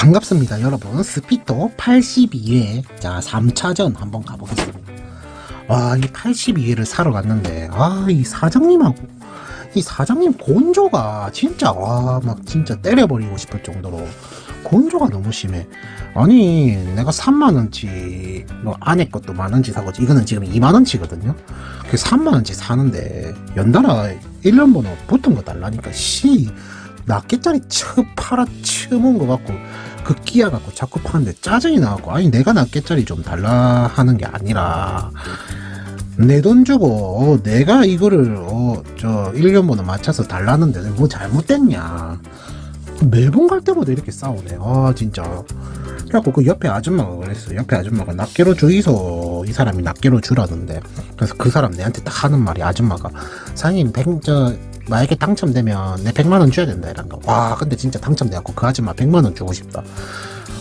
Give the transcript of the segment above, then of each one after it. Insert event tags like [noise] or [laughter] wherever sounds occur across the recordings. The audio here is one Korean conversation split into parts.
반갑습니다 여러분. 스피터 82회 자 3차전 한번 가보겠습니다. 와이 82회를 사러 갔는데 아 이 사장님하고 이 사장님 곤조가 진짜 와 막 진짜 때려버리고 싶을 정도로 곤조가 너무 심해. 아니 내가 3만원치 뭐 안에 것도 만원치 사고 이거는 지금 2만원치거든요. 그 3만원치 사는데 연달아 1년 번호 붙은 거 달라니까 씨. 낱개짜리 처 팔아 처먹은 거 같고 그 끼야 갖고 자꾸 파는데 짜증이 나갖고 아니 내가 낱개짜리 좀 달라 하는 게 아니라 내 돈 주고 어, 내가 이거를 어, 저 1년 번호 맞춰서 달라는데 뭐 잘못됐냐. 매번 갈 때마다 이렇게 싸우네. 아 진짜. 그래갖고 그 옆에 아줌마가 그랬어 옆에 아줌마가 낱개로 주이소. 이 사람이 낱개로 주라던데. 그래서 그 사람 내한테 딱 하는 말이 아줌마가 사장님 백, 저 만약에 당첨되면 내 100만원 줘야 된다 이런 거와 근데 진짜 당첨돼갖고 그 아줌마 100만원 주고 싶다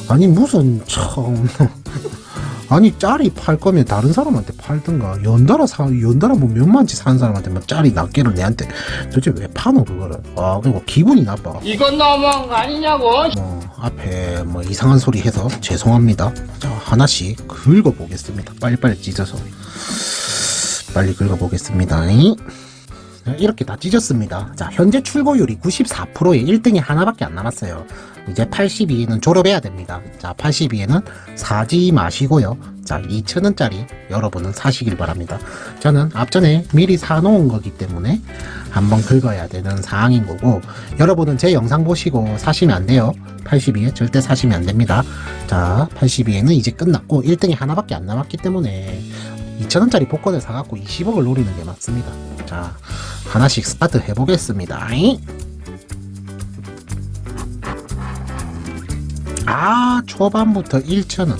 아니 무슨 참 [laughs] 아니 짤이 팔 거면 다른 사람한테 팔든가 연달아 사 연달아 뭐 몇만치 사는 사람한테 뭐 짤이 낱개를 내한테 도대체 왜 파노 그거를 아 그리고 기분이 나빠 이건 너무한 거 아니냐고. 뭐 앞에 뭐 이상한 소리 해서 죄송합니다. 자 하나씩 긁어 보겠습니다. 빨리빨리 찢어서 빨리 긁어 보겠습니다. 이렇게 다 찢었습니다. 자 현재 출고율이 94%에 1등이 하나밖에 안 남았어요. 이제 82에는 졸업해야 됩니다. 자 82에는 사지 마시고요. 자 2,000원짜리 여러분은 사시길 바랍니다. 저는 앞전에 미리 사놓은 거기 때문에 한번 긁어야 되는 사항인 거고 여러분은 제 영상 보시고 사시면 안 돼요. 82에 절대 사시면 안 됩니다. 자 82에는 이제 끝났고 1등이 하나밖에 안 남았기 때문에 2,000원짜리 복권을 사갖고 20억을 노리는 게 맞습니다. 자 하나씩 스타트 해보겠습니다. 아 초반부터 1,000원.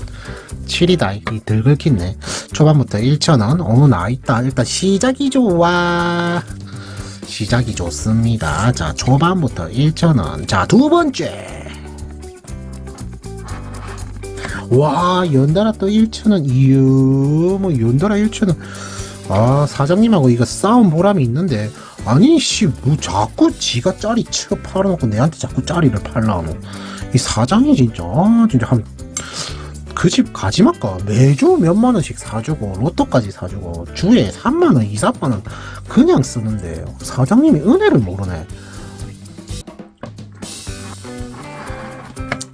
7이다. 이 들긁히네. 초반부터 1,000원. 어 나있다. 일단 시작이 좋아. 시작이 좋습니다. 자 초반부터 1,000원. 자 두 번째 와 연달아 또 1,000원 이유 뭐 연달아 1,000원 아 사장님하고 이거 싸움 보람이 있는데. 아니 씨뭐 자꾸 지가 짜리 쳐 팔아놓고 내한테 자꾸 짜리를 팔라노. 이 사장이 진짜 아 진짜 한 그 집 가지 말까 매주 몇만 원씩 사주고 로또까지 사주고 주에 3만 원, 2, 4만 원 그냥 쓰는데 사장님이 은혜를 모르네.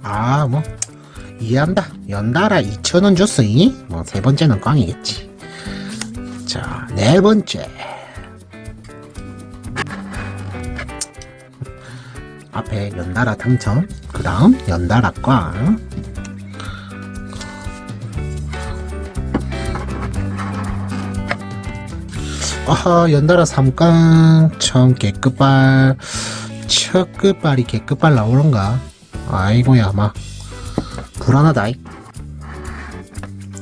아 뭐 이해한다. 연달아 2천 원 줬으니 뭐 세 번째는 꽝이겠지. 자 네 번째. 앞에 연달아 당첨, 그 다음 연달아 꽝. 아하 연달아 삼깡 참 개끝발 첫 끝발이 개끝발 나오는가 아이고야 막 불안하다. 이.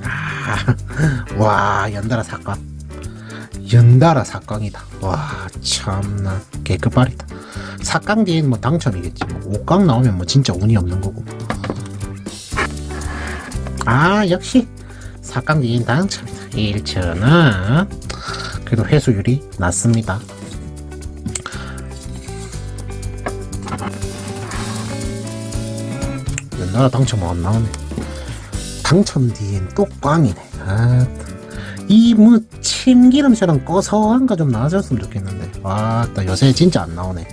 아, [laughs] 와 연달아 사깡 연달아 사깡이다. 와 참나. 개끝발이다. 사깡 뒤에는 뭐 당첨이겠지. 뭐 오깡 나오면 뭐 진짜 운이 없는 거고. 아 역시 사깡 뒤엔 당첨이다. 1천원 그래도 회수율이 낮습니다. 연달아 당첨 안 나오네. 당첨 뒤엔 또 꽝이네. 아, 이뭐 참기름처럼 고소한 거 좀 나아졌으면 좋겠는데. 와, 나 요새 진짜 안 나오네.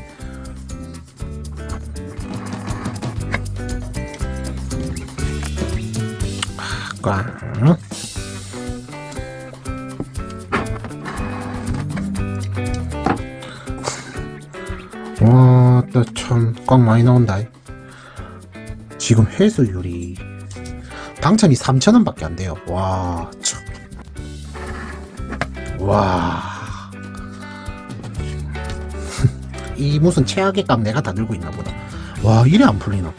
아, 꽝. 와, 또 참, 꽝 많이 나온다. 지금 회수율이 당첨이 3,000원 밖에 안 돼요. 와, 참. 와. [laughs] 이 무슨 최악의 값 내가 다 들고 있나 보다. 와, 이래 안 풀리나.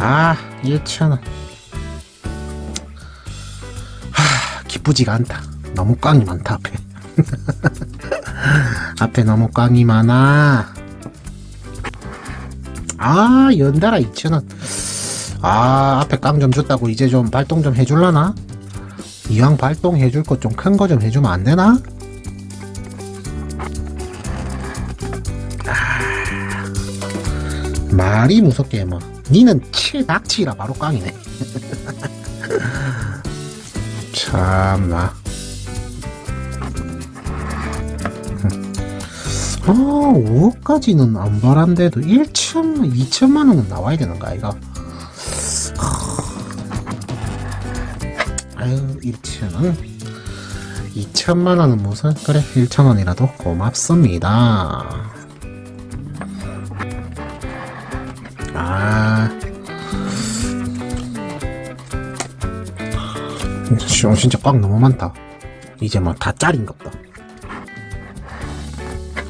아, 1,000원. 하, 기쁘지가 않다. 너무 꽝이 많다, 앞에. [laughs] 앞에 너무 꽝이 많아. 아, 연달아 2,000원. 아, 앞에 깡 좀 줬다고 이제 좀 발동 좀 해줄라나? 이왕 발동 해줄 것 좀 큰 거 좀 해주면 안 되나? 아, 말이 무섭게 뭐 니는 치 닥치라 바로 깡이네 [laughs] 참나 아 5억까지는 안 벌한데도 1천 2천만 원은 나와야 되는 거 아이가 아유 1천원 2천만 원은 무슨 그래 1천 원이라도 고맙습니다. 아. 진짜, 꽉 너무 많다. 이제 뭐다 짜린갑다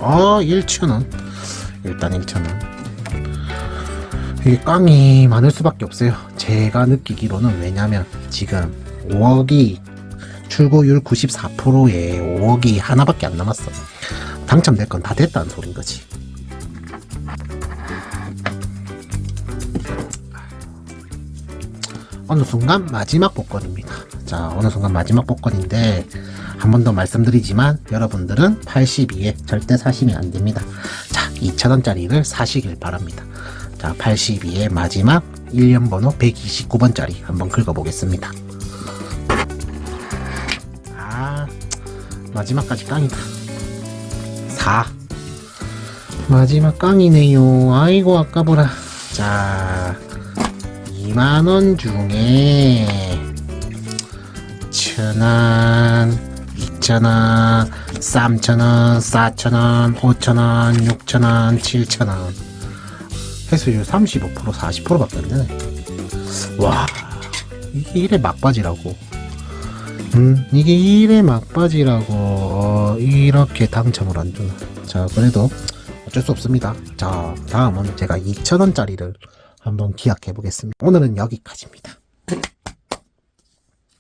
아 1천원 일단 1천원 이게 깡이 많을 수밖에 없어요. 제가 느끼기로는 왜냐면 지금 5억이 출고율 94%에 5억이 하나밖에 안 남았어. 당첨될 건 다 됐다는 소린 거지. 어느 순간 마지막 복권입니다. 자, 어느 순간 마지막 복권인데 한 번 더 말씀드리지만 여러분들은 82에 절대 사시면 안 됩니다. 자, 2,000원짜리를 사시길 바랍니다. 자, 82의 마지막 1년 번호 129번짜리 한번 긁어보겠습니다. 아, 마지막까지 깡이다. 4. 마지막 깡이네요. 아이고, 아까보라. 자, 2만원 중에 천안 2,000원, 3,000원, 4,000원, 5,000원, 6,000원, 7,000원. 해수율 35%, 40%밖에 안 되네. 와, 이게 이래 막바지라고. 음, 이게 이래 막바지라고. 어, 이렇게 당첨을 안 주나. 자, 그래도 어쩔 수 없습니다. 자, 다음은 제가 2,000원짜리를 한번 기약해 보겠습니다. 오늘은 여기까지입니다.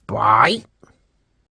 빠이!